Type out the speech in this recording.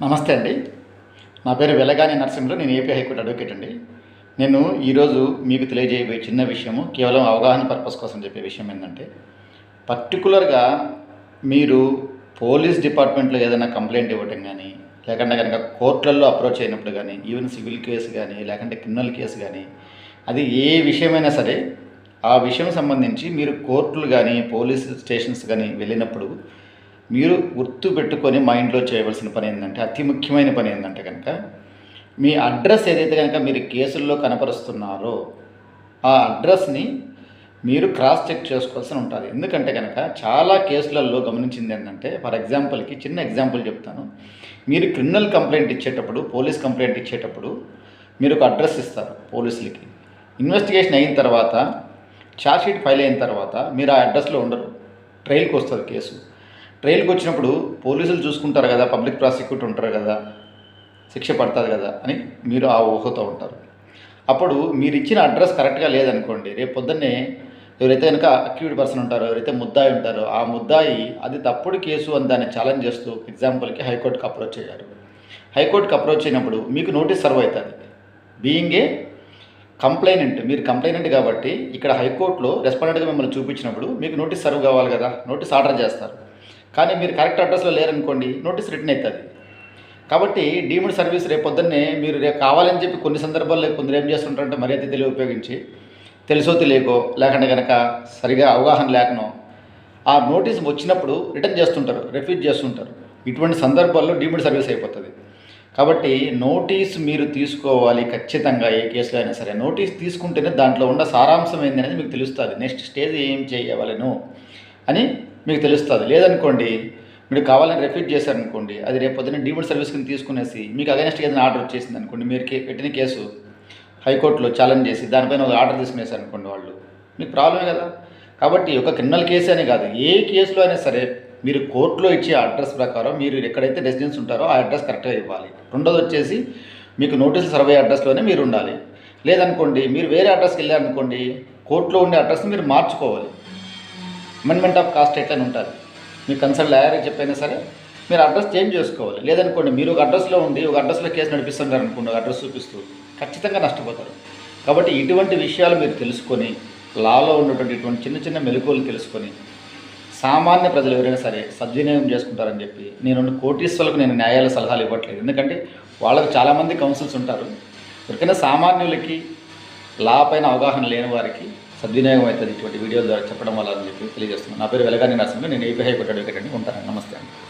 నమస్తే అండి. నా పేరు వెలగాని నరసింహులు నేను ఏపీ హైకోర్టు అడ్వకేట్ అండి. నేను ఈరోజు మీకు తెలియజేయబోయే చిన్న విషయము కేవలం అవగాహన పర్పస్ కోసం చెప్పే విషయం ఏంటంటే పర్టికులర్గా మీరు పోలీస్ డిపార్ట్మెంట్లో ఏదైనా కంప్లైంట్ ఇవ్వటం కానీ లేకుంటే కనుక కోర్టులలో అప్రోచ్ అయినప్పుడు కానీ ఈవెన్ సివిల్ కేసు కానీ లేకుంటే క్రిమినల్ కేసు కానీ అది ఏ విషయమైనా సరే ఆ విషయం సంబంధించి మీరు కోర్టులు కానీ పోలీస్ స్టేషన్స్ కానీ వెళ్ళినప్పుడు మీరు గుర్తు పెట్టుకొని మైండ్లో చేయవలసిన పని ఏంటంటే అతి ముఖ్యమైన పని ఏంటంటే కనుక మీ అడ్రస్ ఏదైతే కనుక మీరు కేసుల్లో కనపరుస్తున్నారో ఆ అడ్రస్ని మీరు క్రాస్ చెక్ చేసుకోవాల్సి ఉంటుంది ఎందుకంటే కనుక చాలా కేసులలో గమనించింది ఏంటంటే ఫర్ ఎగ్జాంపుల్కి చిన్న ఎగ్జాంపుల్ చెప్తాను. మీరు క్రిమినల్ కంప్లైంట్ ఇచ్చేటప్పుడు పోలీస్ కంప్లైంట్ ఇచ్చేటప్పుడు మీరు ఒక అడ్రస్ ఇస్తారు పోలీసులకి. ఇన్వెస్టిగేషన్ అయిన తర్వాత ఛార్జ్షీట్ ఫైల్ అయిన తర్వాత మీరు ఆ అడ్రస్లో ఉండరు. ట్రయల్కి వస్తుంది కేసు. ట్రయల్కి వచ్చినప్పుడు పోలీసులు చూసుకుంటారు కదా పబ్లిక్ ప్రాసిక్యూటర్ ఉంటారు కదా శిక్ష పడుతుంది కదా అని మీరు ఆ ఊహతో ఉంటారు. అప్పుడు మీరు ఇచ్చిన అడ్రస్ కరెక్ట్గా లేదనుకోండి రేపు పొద్దున్నే ఎవరైతే కనుక అక్యూడ్ పర్సన్ ఉంటారో ఎవరైతే ముద్దాయి ఉంటారో ఆ ముద్దాయి అది తప్పుడు కేసు అని దాన్ని ఛాలెంజ్ చేస్తూ ఎగ్జాంపుల్కి హైకోర్టుకి అప్రోచ్ అయ్యారు. హైకోర్టుకి అప్రోచ్ అయినప్పుడు మీకు నోటీస్ సర్వ్ అవుతుంది. బీయింగ్ ఏ కంప్లైనెంట్ మీరు కంప్లైనెంట్ కాబట్టి ఇక్కడ హైకోర్టులో రెస్పాండెంట్గా మిమ్మల్ని చూపించినప్పుడు మీకు నోటీస్ సర్వ్ కావాలి కదా నోటీస్ ఆర్డర్ చేస్తారు. కానీ మీరు కరెక్ట్ అడ్రస్లో లేరనుకోండి నోటీస్ రిటర్న్ అవుతుంది. కాబట్టి డీమ్డ్ సర్వీస్ రేపు పొద్దున్నే మీరు రేపు కావాలని చెప్పి కొన్ని సందర్భాల్లో కొందరు ఏం చేస్తుంటారంటే మర్యాద తెలివి ఉపయోగించి తెలుసో తెలియకో లేకుంటే కనుక సరిగా అవగాహన లేకనో ఆ నోటీస్ వచ్చినప్పుడు రిటర్న్ చేస్తుంటారు రిఫ్యూజ్ చేస్తుంటారు. ఇటువంటి సందర్భాల్లో డీమ్డ్ సర్వీస్ అయిపోతుంది. కాబట్టి నోటీస్ మీరు తీసుకోవాలి ఖచ్చితంగా ఏ కేసులో అయినా సరే. నోటీస్ తీసుకుంటేనే దాంట్లో ఉన్న సారాంశం ఏంది అనేది మీకు తెలుస్తుంది. నెక్స్ట్ స్టేజ్ ఏం చేయవలను అని మీకు తెలుస్తుంది. లేదనుకోండి మీరు కావాలని రిఫ్యూజ్ చేశారనుకోండి అది రేపు పొద్దున్న డీమ్డ్ సర్వీస్ కింద తీసుకునేసి మీకు అగైనెస్ట్ ఏదైనా ఆర్డర్ వచ్చేసింది అనుకోండి మీరు పెట్టిన కేసు హైకోర్టులో ఛాలెంజ్ చేసి దానిపైన ఒక ఆర్డర్ తీసుకునేసారు అనుకోండి వాళ్ళు మీకు ప్రాబ్లమే కదా. కాబట్టి ఒక క్రిమినల్ కేసు అని కాదు ఏ కేసులో అయినా సరే మీరు కోర్టులో ఇచ్చే అడ్రస్ ప్రకారం మీరు ఎక్కడైతే రెసిడెన్స్ ఉంటారో ఆ అడ్రస్ కరెక్ట్గా ఇవ్వాలి. రెండోది వచ్చేసి మీకు నోటీసులు సర్వే అడ్రస్లోనే మీరు ఉండాలి. లేదనుకోండి మీరు వేరే అడ్రస్కి వెళ్ళారనుకోండి కోర్టులో ఉండే అడ్రస్ని మీరు మార్చుకోవాలి. అమెండ్మెంట్ ఆఫ్ కాస్ట్ ఎట్లని ఉంటుంది మీ కన్సల్ట్ లాయర్కి చెప్పైనా సరే మీరు అడ్రస్ చేంజ్ చేసుకోవాలి. లేదనుకోండి మీరు ఒక అడ్రస్లో ఉండి ఒక అడ్రస్లో కేసు నడిపిస్తున్నారు అనుకోండి ఒక అడ్రస్ చూపిస్తూ ఖచ్చితంగా నష్టపోతారు. కాబట్టి ఇటువంటి విషయాలు మీరు తెలుసుకొని లాలో ఉన్నటువంటి ఇటువంటి చిన్న చిన్న మెలకువలు తెలుసుకొని సామాన్య ప్రజలు ఎవరైనా సరే సద్వినియోగం చేసుకుంటారని చెప్పి నేను కోటీశ్వరులకు నేను న్యాయాల సలహాలు ఇవ్వట్లేదు. ఎందుకంటే వాళ్ళకు చాలామంది కౌన్సిల్స్ ఉంటారు. ఎవరికైనా సామాన్యులకి లా పైన అవగాహన లేని వారికి సద్వినియోగం అవుతుంది ఇటువంటి వీడియోల ద్వారా చెప్పడం వల్ల అని చెప్పి తెలియజేస్తున్నాను. నా పేరు వెలగాని నరసింహ నేను ఏపీ హైకోర్టు అడ్వకేట్ అండి ఉంటాను. నమస్తే అండి.